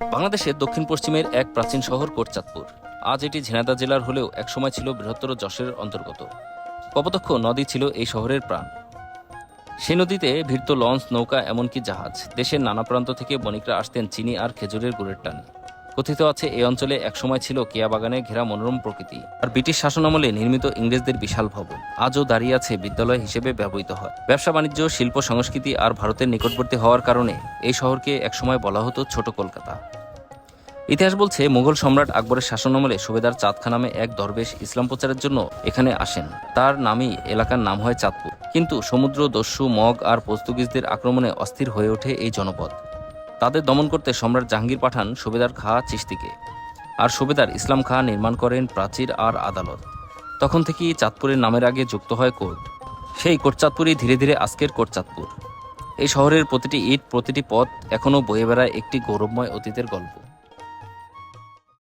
বাংলাদেশের দক্ষিণ পশ্চিমের এক প্রাচীন শহর কোটচাঁদপুর। আজ এটি ঝেনাদা জেলার হলেও একসময় ছিল বৃহত্তর যশের অন্তর্গত। কপতক্ষ নদী ছিল এই শহরের প্রাণ। সে নদীতে ভিড়ত লঞ্চ, নৌকা, এমনকি জাহাজ। দেশের নানা প্রান্ত থেকে বণিকরা আসতেন চিনি আর খেজুরের গুড়ের টানে। কথিত আছে এই অঞ্চলে একসময় ছিল কেয়া বাগানে ঘেরা মনোরম প্রকৃতি আর ব্রিটিশ শাসনামলে নির্মিত ইংরেজদের বিশাল ভবন। আজও দাঁড়িয়ে আছে বিদ্যালয় হিসেবে ব্যবহৃত হয়। ব্যবসা বাণিজ্য, শিল্প, সংস্কৃতি আর ভারতের নিকটবর্তী হওয়ার কারণে এই শহরকে একসময় বলা হতো ছোট কলকাতা। ইতিহাস বলছে, মুঘল সম্রাট আকবরের শাসনামলে সুবেদার চাঁদখা নামে এক দরবেশ ইসলাম প্রচারের জন্য এখানে আসেন। তার নামই এলাকার নাম হয় চাঁদপুর। কিন্তু সমুদ্র, দস্যু, মগ আর পর্তুগিজদের আক্রমণে অস্থির হয়ে ওঠে এই জনপদ। তাদের দমন করতে সম্রাট জাহাঙ্গীর পাঠান সুবেদার খাঁ চিস্তিকে আর সুবেদার ইসলাম খাঁ নির্মাণ করেন প্রাচীর আর আদালত। তখন থেকেই চাঁদপুরের নামের আগে যুক্ত হয় কোর্ট। সেই কোটচাঁদপুরই ধীরে ধীরে আজকের কোটচাঁদপুর। এই শহরের প্রতিটি ইট, প্রতিটি পথ এখনও বয়ে বেড়ায় একটি গৌরবময় অতীতের গল্প।